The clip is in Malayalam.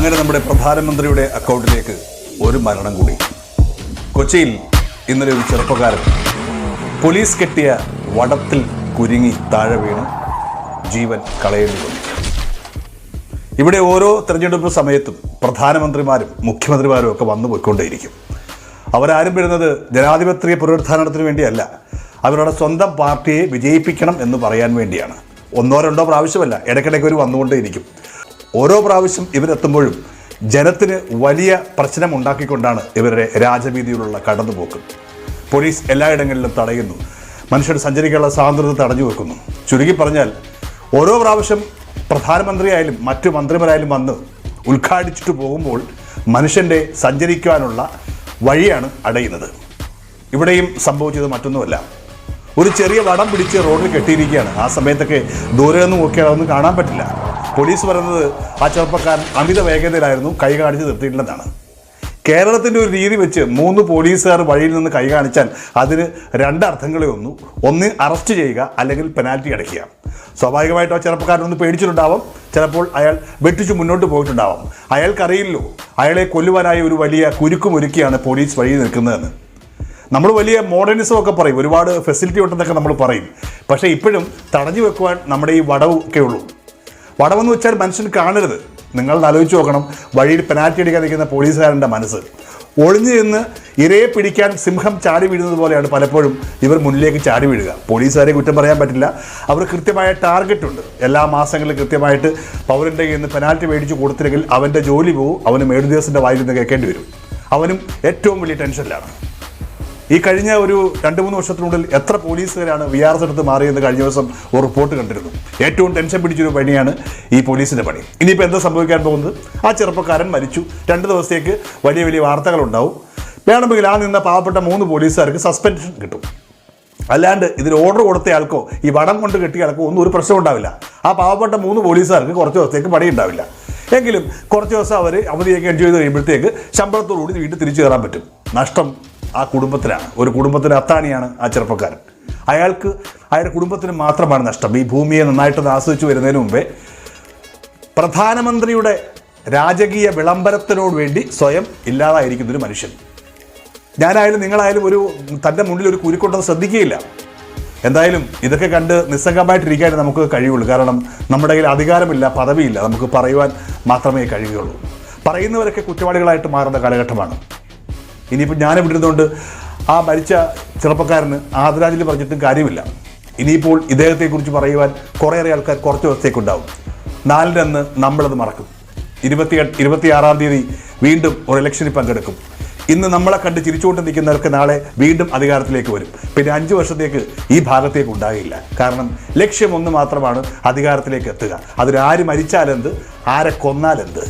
അങ്ങനെ നമ്മുടെ പ്രധാനമന്ത്രിയുടെ അക്കൗണ്ടിലേക്ക് ഒരു മരണം കൂടി. കൊച്ചിയിൽ ഇന്നലെ ഒരു ചെറുപ്പക്കാരൻ പോലീസ് കെട്ടിയ വടത്തിൽ കുരുങ്ങി താഴെ വീണ് ജീവൻ കളയേണ്ടി വന്നു. ഇവിടെ ഓരോ തെരഞ്ഞെടുപ്പ് സമയത്തും പ്രധാനമന്ത്രിമാരും മുഖ്യമന്ത്രിമാരും ഒക്കെ വന്നു പോയിക്കൊണ്ടേയിരിക്കും. അവരാരും വരുന്നത് ജനാധിപത്യ പുനരുദ്ധാരണത്തിന് വേണ്ടിയല്ല. അവരുടെ സ്വന്തം പാർട്ടിയെ വിജയിപ്പിക്കണം എന്ന് പറയാൻ വേണ്ടിയാണ്. ഒന്നോ രണ്ടോ പ്രാവശ്യമല്ല ഇടയ്ക്കിടയ്ക്ക് ഒരു വന്നുകൊണ്ടേയിരിക്കും. ഓരോ പ്രാവശ്യം ഇവരെത്തുമ്പോഴും ജനത്തിന് വലിയ പ്രശ്നം ഉണ്ടാക്കിക്കൊണ്ടാണ് ഇവരുടെ രാജവീതിയിലുള്ള കടന്നുപോക്ക്. പോലീസ് എല്ലായിടങ്ങളിലും തടയുന്നു. മനുഷ്യർ സഞ്ചരിക്കാനുള്ള സ്വാതന്ത്ര്യം തടഞ്ഞു വെക്കുന്നു. ചുരുക്കി പറഞ്ഞാൽ ഓരോ പ്രാവശ്യം പ്രധാനമന്ത്രിയായാലും മറ്റു മന്ത്രിമാരായാലും വന്ന് ഉദ്ഘാടിച്ചിട്ട് പോകുമ്പോൾ മനുഷ്യന്റെ സഞ്ചരിക്കുവാനുള്ള വഴിയാണ് അടയുന്നത്. ഇവിടെയും സംഭവിച്ചത് മറ്റൊന്നുമല്ല. ഒരു ചെറിയ വടം പിടിച്ച് റോഡിൽ കെട്ടിയിരിക്കുകയാണ്. ആ സമയത്തൊക്കെ ദൂരെ നിന്ന് നോക്കിയാൽ അതൊന്നും കാണാൻ പറ്റില്ല. പോലീസ് പറയുന്നത് ആ ചെറുപ്പക്കാരൻ അമിത വേഗതയിലായിരുന്നു കൈ കാണിച്ച് നിർത്തിയിട്ടില്ലെന്നാണ് കേരളത്തിന്റെ ഒരു രീതി വെച്ച് മൂന്ന് പോലീസുകാർ വഴിയിൽ നിന്ന് കൈ കാണിച്ചാൽ അതിന് രണ്ട് അർത്ഥങ്ങളേ ഒന്നു ഒന്ന് അറസ്റ്റ് ചെയ്യുക അല്ലെങ്കിൽ പെനാൽറ്റി അടയ്ക്കുക. സ്വാഭാവികമായിട്ടും ആ ചെറുപ്പക്കാരനൊന്ന് പേടിച്ചിട്ടുണ്ടാവാം. ചിലപ്പോൾ അയാൾ വെട്ടിച്ച് മുന്നോട്ട് പോയിട്ടുണ്ടാവാം. അയാൾക്കറിയില്ലോ അയാളെ കൊല്ലുവാനായി ഒരു വലിയ കുരുക്കുമൊരുക്കിയാണ് പോലീസ് വഴിയിൽ നിൽക്കുന്നതെന്ന്. നമ്മൾ വലിയ മോഡേണിസം ഒക്കെ പറയും. ഒരുപാട് ഫെസിലിറ്റി ഉണ്ടെന്നൊക്കെ നമ്മൾ പറയും. പക്ഷേ ഇപ്പോഴും തടഞ്ഞു വെക്കുവാൻ നമ്മുടെ ഈ വടവ് ഒക്കെ ഉള്ളൂ. വടമെന്ന് വെച്ചാൽ മനുഷ്യൻ കാണരുത്. നിങ്ങൾ ആലോചിച്ച് നോക്കണം. വഴിയിൽ പെനാൽറ്റി അടിക്കാൻ നിൽക്കുന്ന പോലീസുകാരന്റെ മനസ്സ്. ഒളിഞ്ഞു നിന്ന് ഇരയെ പിടിക്കാൻ സിംഹം ചാടി വീഴുന്നത് പോലെയാണ് പലപ്പോഴും ഇവർ മുന്നിലേക്ക് ചാടി വീഴുക. പോലീസുകാരെ കുറ്റം പറയാൻ പറ്റില്ല. അവർ കൃത്യമായ ടാർഗറ്റുണ്ട് എല്ലാ മാസങ്ങളിലും കൃത്യമായിട്ട് പൗരന്റെ കയ്യിൽ നിന്ന് പെനാൽറ്റി മേടിച്ച് കൊടുത്തില്ലെങ്കിൽ അവന്റെ ജോലി പോകും അവന് മേടുദിവസിന്റെ വായിൽ നിന്ന് കേൾക്കേണ്ടി വരും. അവനും ഏറ്റവും വലിയ ടെൻഷനിലാണ് ഈ കഴിഞ്ഞ ഒരു രണ്ട് മൂന്ന് വർഷത്തിനുള്ളിൽ എത്ര പോലീസുകാരാണ് വി ആർ എസ് എടുത്ത് മാറിയെന്ന് കഴിഞ്ഞ ദിവസം ഒരു റിപ്പോർട്ട് കണ്ടിരുന്നു. ഏറ്റവും ടെൻഷൻ പിടിച്ചൊരു പണിയാണ് ഈ പോലീസിന്റെ പണി. ഇനിയിപ്പോൾ എന്താ സംഭവിക്കാൻ പോകുന്നത്? ആ ചെറുപ്പക്കാരൻ മരിച്ചു. രണ്ട് ദിവസത്തേക്ക് വലിയ വലിയ വാർത്തകളുണ്ടാവും. വേണമെങ്കിൽ ആ നിന്ന പാവപ്പെട്ട മൂന്ന് പോലീസുകാർക്ക് സസ്പെൻഷൻ കിട്ടും. അല്ലാണ്ട് ഇതിന് ഓർഡർ കൊടുത്തയാൾക്കോ ഈ വടം കൊണ്ട് കെട്ടിയ ആൾക്കോ ഒന്നും ഒരു പ്രശ്നം ഉണ്ടാവില്ല. ആ പാവപ്പെട്ട മൂന്ന് പോലീസുകാർക്ക് കുറച്ച് ദിവസത്തേക്ക് പണി ഉണ്ടാവില്ല എങ്കിലും കുറച്ച് ദിവസം അവർ അവധിയൊക്കെ എൻജോയ് ചെയ്ത് കഴിയുമ്പോഴത്തേക്ക് ശമ്പളത്തോടുകൂടി വീട്ടിൽ തിരിച്ചു കയറാൻ പറ്റും. നഷ്ടം ആ കുടുംബത്തിനാണ് ഒരു കുടുംബത്തിന് അത്താണിയാണ് ആ ചെറുപ്പക്കാരൻ. അയാൾക്ക് അയാളുടെ കുടുംബത്തിന് മാത്രമാണ് നഷ്ടം. ഈ ഭൂമിയെ നന്നായിട്ട് ആസ്വദിച്ചു വരുന്നതിന് മുമ്പേ പ്രധാനമന്ത്രിയുടെ രാജകീയ വിളംബരത്തിനോട് വേണ്ടി സ്വയം ഇല്ലാതായിരിക്കുന്ന ഒരു മനുഷ്യൻ. ഞാനായാലും നിങ്ങളായാലും ഒരു തന്റെ മുന്നിൽ ഒരു കുരുക്കൊണ്ടെന്ന് ശ്രദ്ധിക്കുകയില്ല. എന്തായാലും ഇതൊക്കെ കണ്ട് നിസ്സംഗമായിട്ടിരിക്കാനേ നമുക്ക് കഴിയുള്ളൂ. കാരണം നമ്മുടെ കയ്യിൽ അധികാരമില്ല പദവിയില്ല. നമുക്ക് പറയുവാൻ മാത്രമേ കഴിയുകയുള്ളൂ. പറയുന്നവരൊക്കെ കുറ്റവാളികളായിട്ട് മാറുന്ന കാലഘട്ടമാണ്. ഇനിയിപ്പോൾ ഞാൻ ഇവിടെ ഇരുന്നുകൊണ്ട് ആ മരിച്ച ചെറുപ്പക്കാരന് ആദരാഞ്ജലി പറഞ്ഞിട്ടും കാര്യമില്ല. ഇനിയിപ്പോൾ ഇദ്ദേഹത്തെക്കുറിച്ച് പറയുവാൻ കുറേയേറെ ആൾക്കാർ കുറച്ച് ദിവസത്തേക്കുണ്ടാവും. നാലിനന്ന് നമ്മളത് മറക്കും. ഇരുപത്തി ഇരുപത്തിയാറാം തീയതി വീണ്ടും ഒരു ഇലക്ഷനിൽ പങ്കെടുക്കും. ഇന്ന് നമ്മളെ കണ്ട് ചിരിച്ചുകൊണ്ട് നിൽക്കുന്നവർക്ക് നാളെ വീണ്ടും അധികാരത്തിലേക്ക് വരും. പിന്നെ അഞ്ച് വർഷത്തേക്ക് ഈ ഭാഗത്തേക്ക് ഉണ്ടാകില്ല കാരണം ലക്ഷ്യം ഒന്ന് മാത്രമാണ് അധികാരത്തിലേക്ക് എത്തുക. അതിലാര് ആര് മരിച്ചാലെന്ത്? ആരെ കൊന്നാലെന്ത്?